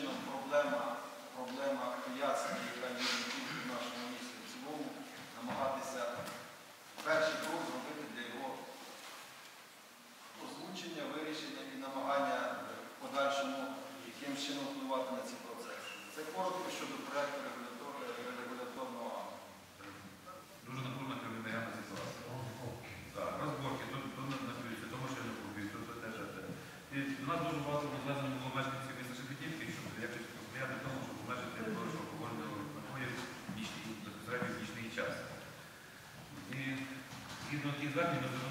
чином проблема проблема пияцтва, яка є в нашому місці. в цілому, намагатися. згідно тих звернень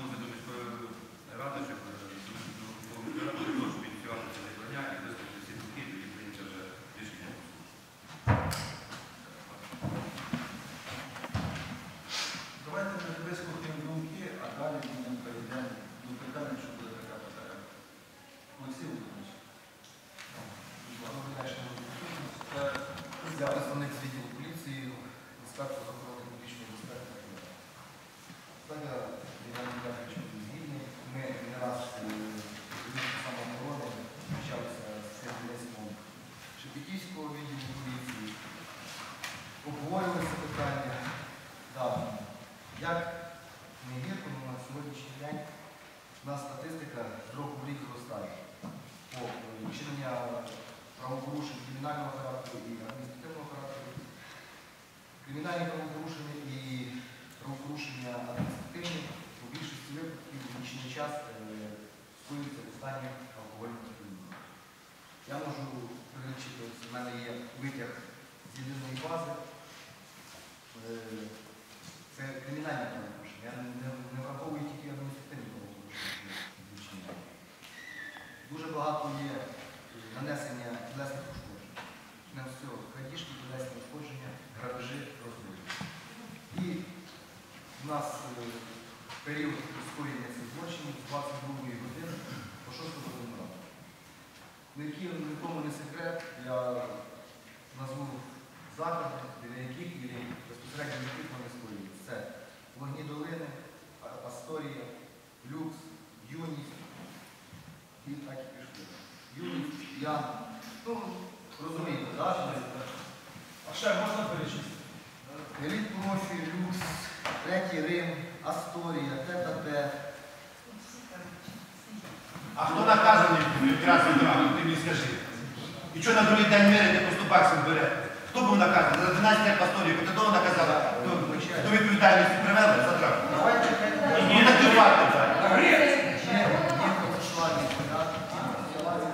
час е, скоюються в стані алкогольного сп'яніння. Я можу перелічити, ось у мене є витяг з єдиної бази. Е, Це кримінальне правопорушення. Я не, враховую тільки адміністративні правопорушення. Дуже багато є е, нанесення тілесних ушкоджень. Не все, крадіжки, тілесні ушкодження, грабежі, розбої. І в нас е, період скоєння цих злочинів з 22 години по 6 годину ранку. Нікому не секрет, я назву заходи, біля яких і безпосередньо яких вони скоюються. Це Вогні долини, Асторія, Люкс, Юність. І так і пішли. Юність, Ян. Ну, розумієте, так? А ще можна перечислити? Еліт профі, люкс, третій Рим, Асторія, ТТП. А хто наказаний якраз відразу, ти мені скажи. І що на другий день мири не по 100 бере? Хто був наказаний? За 12 років пасторів, хто того наказали? Хто відповідальність привели за не такі факти. так.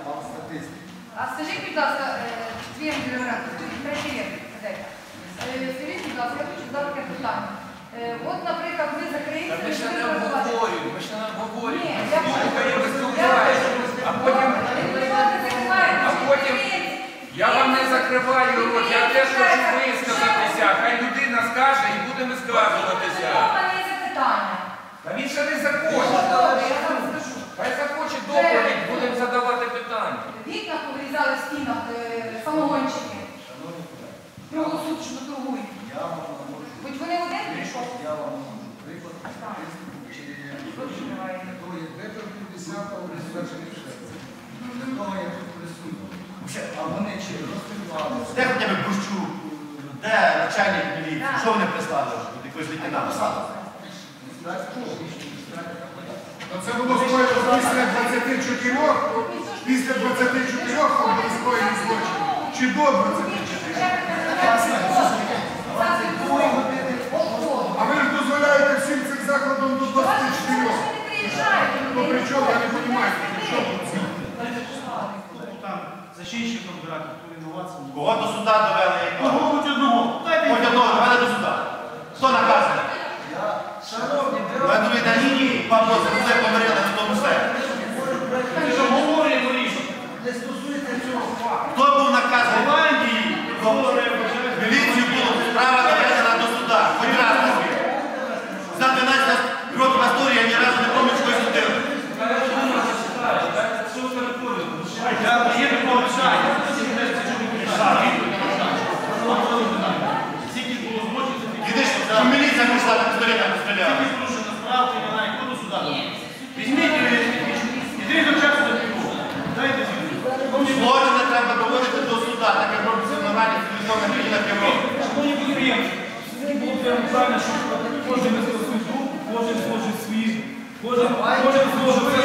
Вам статистики. А скажіть, будь ласка, е, Твій Андрій Леонардович, тут третій рік, кадета. Е, Скажіть, будь ласка, я хочу задати таке питання. Е, От, наприклад, ви закриєте... Ми ще не обговорюємо, ми ще не обговорюємо. Ні, я Слухай, можу. а потім А А потім я вам не закриваю рот, я теж хочу висказатися. Хай людина скаже і будемо висказуватися. Мене запитання. Та він ще не Ну, захоче. добре, я вам скажу. Хай захоче доповідь, будемо задавати питання. Вікна повирізали в стінах е, самогончики. Шановні колеги, Круглосуточно торгують. я вам можу Хоч вони один прийшов. Я вам можу приклад статистику чи для того, як Метр 50 розвершені для того, як тут присутні. А вони чи розкривалися? Де хоча б Борщук? Де начальник міліції? Що вони прислали? От Якогось лейтенанта? Це було скоєно після 24, після 24 були скоєні злочини. Чи до 24? А ви ж дозволяєте всім цим закладам до 24. Ну при чому, я не розумію, при чому це? там зачинщиком брати, хто винуватися. Кого до суда довели? Якого? Хоч одного. Хоч одного довели до суда. Хто наказаний? Шановні, На другий день Павло все помирили на тому все. Обговорюємо рішення. не стосується цього факту. Хто був наказаний? Голландії говоримо, Міліцію було справа доведена до суда. Хоч раз на світ. За 12 років історії я ні разу не пам'ятаю, що судили. Я є такого питання. Скільки було злочинів, Іди ж, що міліція прийшла на пістолетом постріляла. скільки порушено справ, кримінальних, хто до суда? Візьміть і йди до часу до півроку. Дайте звідти. Злочини треба доводити до суда, так як робиться в нормальній цивілізованій країні Європи. Шановні підприємці, все було правильно, що кожен висловив свою думку, кожен зложить свої, кожен, кожен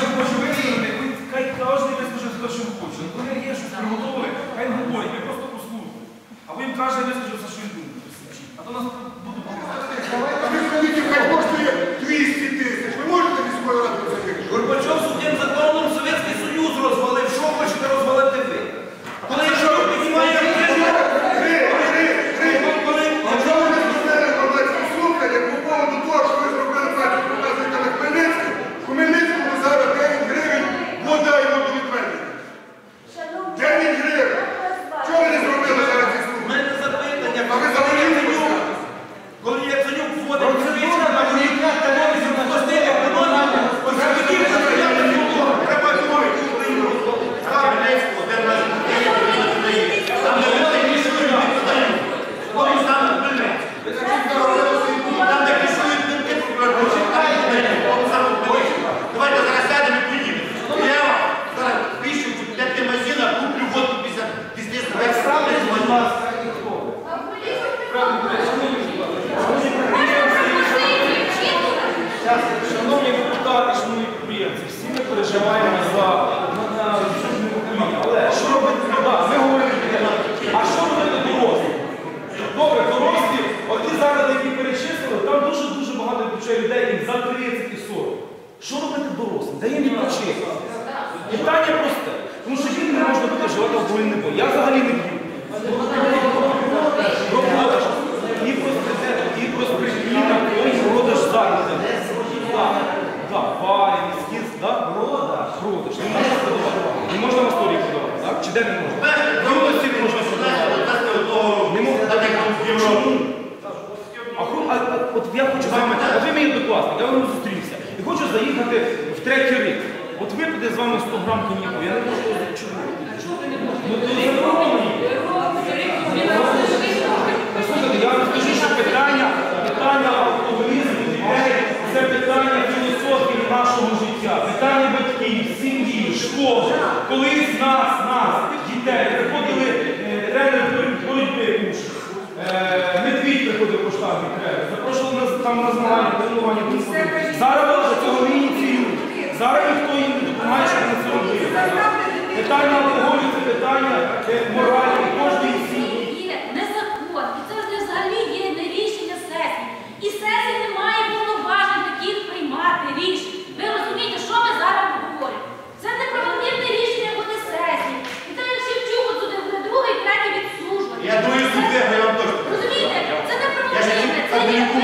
Шановні депутати, шановні підприємці, всі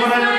Thank you.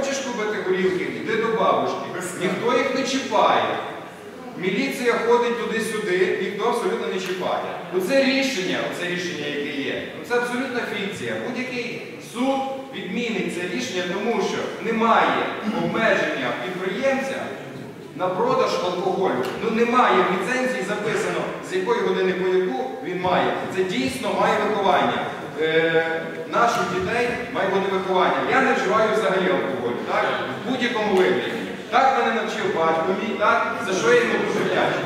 хочеш купити горілки, йди до бабушки. Ніхто їх не чіпає. Міліція ходить туди-сюди, ніхто абсолютно не чіпає. Ну, оце рішення, оце рішення, яке є, ну, це абсолютна фікція. Будь-який суд відмінить це рішення, тому що немає обмеження підприємця на продаж алкоголю. Ну немає в ліцензії записано, з якої години по яку він має. Це дійсно має виховання. Е, наших дітей має бути виховання. Я не вживаю взагалі алкоголю так? в будь-якому вигляді. Так мене навчив батько мій, так? за що я йому дуже вдячний.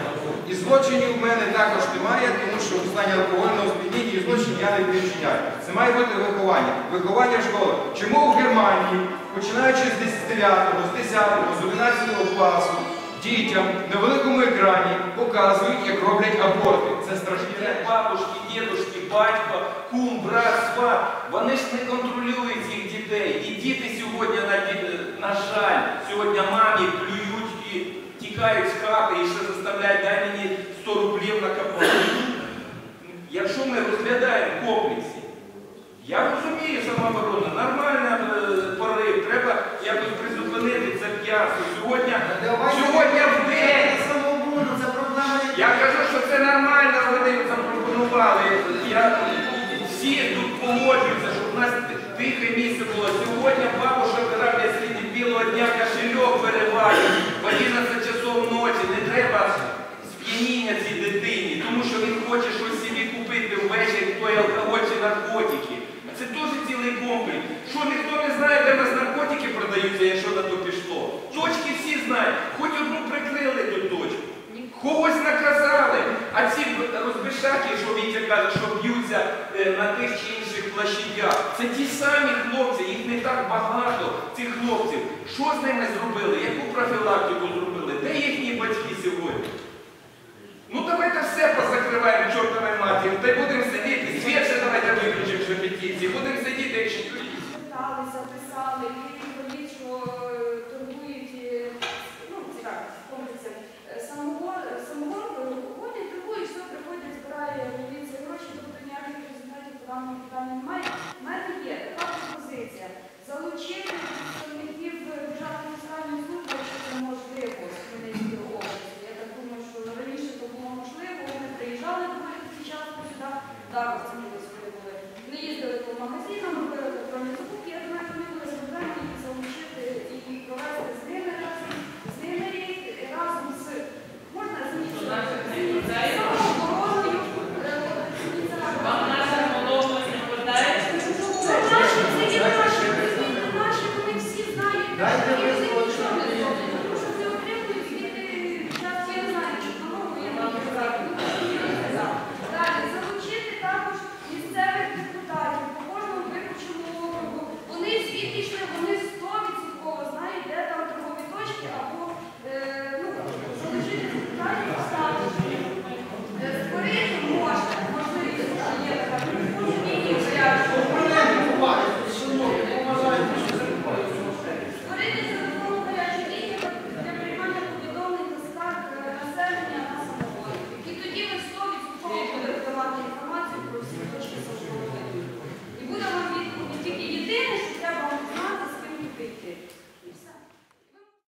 І злочинів в мене також немає, тому що в стані алкогольного сп'яніння і злочин я не відчиняю. Це має бути виховання. Виховання школи. Чому в Германії, починаючи з 9, го з 10, го з 11 го класу, дітям на великому екрані показують, як роблять аборти. Це страшне. Бабушки, дідушки, батько, кум, брат, сват. Вони ж не контролюють їх дітей. І діти сьогодні, на жаль, сьогодні мамі плюють і тікають з хати і ще заставляють дай мені 100 рублів на капоту. Якщо ми розглядаємо комплексі, я розумію самооборону, нормально. ними зробили, яку профілактику зробили, де їхні батьки сьогодні?